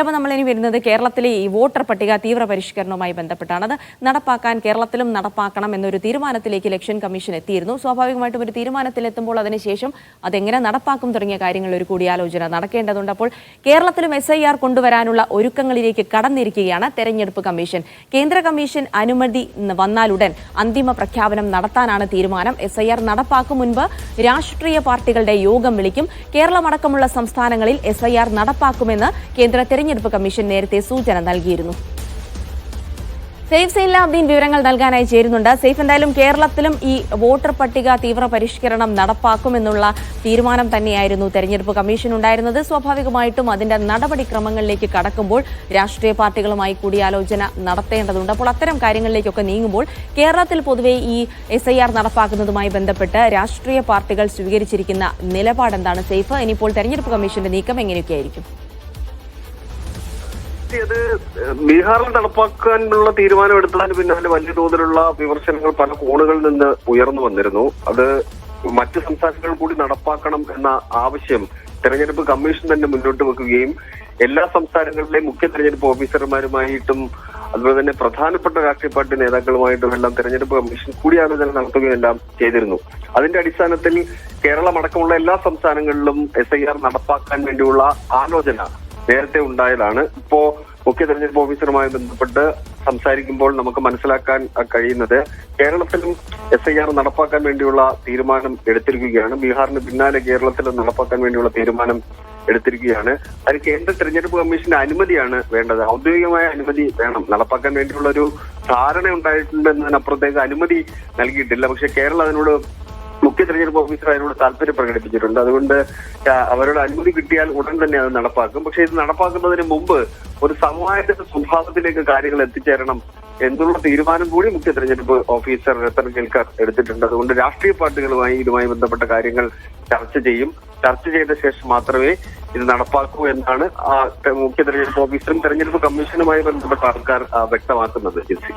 അപ്പോൾ നമ്മൾ ഇനി വരുന്നത് കേരളത്തിലെ ഈ വോട്ടർ പട്ടിക തീവ്ര പരിഷ്കരണവുമായി ബന്ധപ്പെട്ടാണ് അത് നടപ്പാക്കാൻ കേരളത്തിലും നടപ്പാക്കണം എന്നൊരു തീരുമാനത്തിലേക്ക് ഇലക്ഷൻ കമ്മീഷൻ എത്തിയിരുന്നു. സ്വാഭാവികമായിട്ടും ഒരു തീരുമാനത്തിലെത്തുമ്പോൾ അതിനുശേഷം അതെങ്ങനെ നടപ്പാക്കും തുടങ്ങിയ കാര്യങ്ങൾ ഒരു കൂടിയാലോചന നടക്കേണ്ടതുണ്ട്. അപ്പോൾ കേരളത്തിലും എസ് ഐ ആർ കൊണ്ടുവരാനുള്ള ഒരുക്കങ്ങളിലേക്ക് കടന്നിരിക്കുകയാണ് തെരഞ്ഞെടുപ്പ് കമ്മീഷൻ. കേന്ദ്ര കമ്മീഷൻ അനുമതി വന്നാലുടൻ അന്തിമ പ്രഖ്യാപനം നടത്താനാണ് തീരുമാനം. എസ് ഐ ആർ നടപ്പാക്കും മുൻപ് രാഷ്ട്രീയ പാർട്ടികളുടെ യോഗം വിളിക്കും. കേരളമടക്കമുള്ള സംസ്ഥാനങ്ങളിൽ എസ് ഐ ആർ നടപ്പാക്കുമെന്ന് കേന്ദ്ര തെരഞ്ഞെടുപ്പ് കമ്മീഷൻ നേരത്തെ സൂചന നൽകിയിരുന്നു. സേഫ് അബ്ദീൻ വിവരങ്ങൾ നൽകാനായി ചേരുന്നുണ്ട്. സേഫ് എന്തായാലും കേരളത്തിലും ഈ വോട്ടർ പട്ടിക തീവ്ര പരിഷ്കരണം നടപ്പാക്കുമെന്നുള്ള തീരുമാനം തന്നെയായിരുന്നു തെരഞ്ഞെടുപ്പ് കമ്മീഷൻ ഉണ്ടായിരുന്നത്. സ്വാഭാവികമായിട്ടും അതിന്റെ നടപടിക്രമങ്ങളിലേക്ക് കടക്കുമ്പോൾ രാഷ്ട്രീയ പാർട്ടികളുമായി കൂടിയാലോചന നടത്തേണ്ടതുണ്ട്. അപ്പോൾ അത്തരം കാര്യങ്ങളിലേക്കൊക്കെ നീങ്ങുമ്പോൾ കേരളത്തിൽ പൊതുവെ ഈ എസ് നടപ്പാക്കുന്നതുമായി ബന്ധപ്പെട്ട് രാഷ്ട്രീയ പാർട്ടികൾ സ്വീകരിച്ചിരിക്കുന്ന നിലപാടെന്താണ്? സേഫ് ഇനിയിപ്പോൾ തെരഞ്ഞെടുപ്പ് കമ്മീഷന്റെ നീക്കം എങ്ങനെയൊക്കെയായിരിക്കും? അത് ബീഹാറിൽ നടപ്പാക്കാനുള്ള തീരുമാനം എടുത്തതിന് പിന്നാലെ വലിയ തോതിലുള്ള വിമർശനങ്ങൾ പല കോണുകളിൽ നിന്ന് ഉയർന്നു വന്നിരുന്നു. അത് മറ്റ് സംസ്ഥാനങ്ങൾ കൂടി നടപ്പാക്കണം എന്ന ആവശ്യം തെരഞ്ഞെടുപ്പ് കമ്മീഷൻ തന്നെ മുന്നോട്ട് വെക്കുകയും എല്ലാ സംസ്ഥാനങ്ങളിലെയും മുഖ്യ തെരഞ്ഞെടുപ്പ് ഓഫീസർമാരുമായിട്ടും അതുപോലെ തന്നെ പ്രധാനപ്പെട്ട രാഷ്ട്രീയ പാർട്ടി നേതാക്കളുമായിട്ടും എല്ലാം തെരഞ്ഞെടുപ്പ് കമ്മീഷൻ കൂടിയാലോചന നടത്തുകയും എല്ലാം ചെയ്തിരുന്നു. അതിന്റെ അടിസ്ഥാനത്തിൽ കേരളം അടക്കമുള്ള എല്ലാ സംസ്ഥാനങ്ങളിലും എസ് ഐ ആർ നടപ്പാക്കാൻ വേണ്ടിയുള്ള ആലോചന നേരത്തെ ഉണ്ടായതാണ്. ഇപ്പോ മുഖ്യ തെരഞ്ഞെടുപ്പ് ഓഫീസറുമായി ബന്ധപ്പെട്ട് സംസാരിക്കുമ്പോൾ നമുക്ക് മനസ്സിലാക്കാൻ കഴിയുന്നത് കേരളത്തിലും എസ് ഐ ആർ നടപ്പാക്കാൻ വേണ്ടിയുള്ള തീരുമാനം എടുത്തിരിക്കുകയാണ്. ബീഹാറിന് പിന്നാലെ കേരളത്തിലും നടപ്പാക്കാൻ വേണ്ടിയുള്ള തീരുമാനം എടുത്തിരിക്കുകയാണ്. അതിന് കേന്ദ്ര തെരഞ്ഞെടുപ്പ് കമ്മീഷന്റെ അനുമതിയാണ് വേണ്ടത്. ഔദ്യോഗികമായ അനുമതി വേണം. നടപ്പാക്കാൻ വേണ്ടിയുള്ള ഒരു ധാരണ ഉണ്ടായിട്ടുണ്ടെന്നതിനപ്പുറത്തേക്ക് അനുമതി നൽകിയിട്ടില്ല. പക്ഷെ കേരളം അതിനോട് മുഖ്യ തെരഞ്ഞെടുപ്പ് ഓഫീസർ അതിനോട് താല്പര്യം പ്രകടിപ്പിച്ചിട്ടുണ്ട്. അതുകൊണ്ട് അവരുടെ അനുമതി കിട്ടിയാൽ ഉടൻ തന്നെ അത് നടപ്പാക്കും. പക്ഷെ ഇത് നടപ്പാക്കുന്നതിന് മുമ്പ് ഒരു സമവായത്തിന്റെ സ്വഭാവത്തിലേക്ക് കാര്യങ്ങൾ എത്തിച്ചേരണം എന്നുള്ള തീരുമാനം കൂടി മുഖ്യ തെരഞ്ഞെടുപ്പ് ഓഫീസർ രത്തൻ കേൽക്കർ എടുത്തിട്ടുണ്ട്. അതുകൊണ്ട് രാഷ്ട്രീയ പാർട്ടികളുമായി ഇതുമായി ബന്ധപ്പെട്ട കാര്യങ്ങൾ ചർച്ച ചെയ്യും. ചർച്ച ചെയ്ത ശേഷം മാത്രമേ ഇത് നടപ്പാക്കൂ എന്നാണ് മുഖ്യ തെരഞ്ഞെടുപ്പ് ഓഫീസറും തെരഞ്ഞെടുപ്പ് കമ്മീഷനുമായി ബന്ധപ്പെട്ട ആൾക്കാർ വ്യക്തമാക്കുന്നത്. ജിൻസി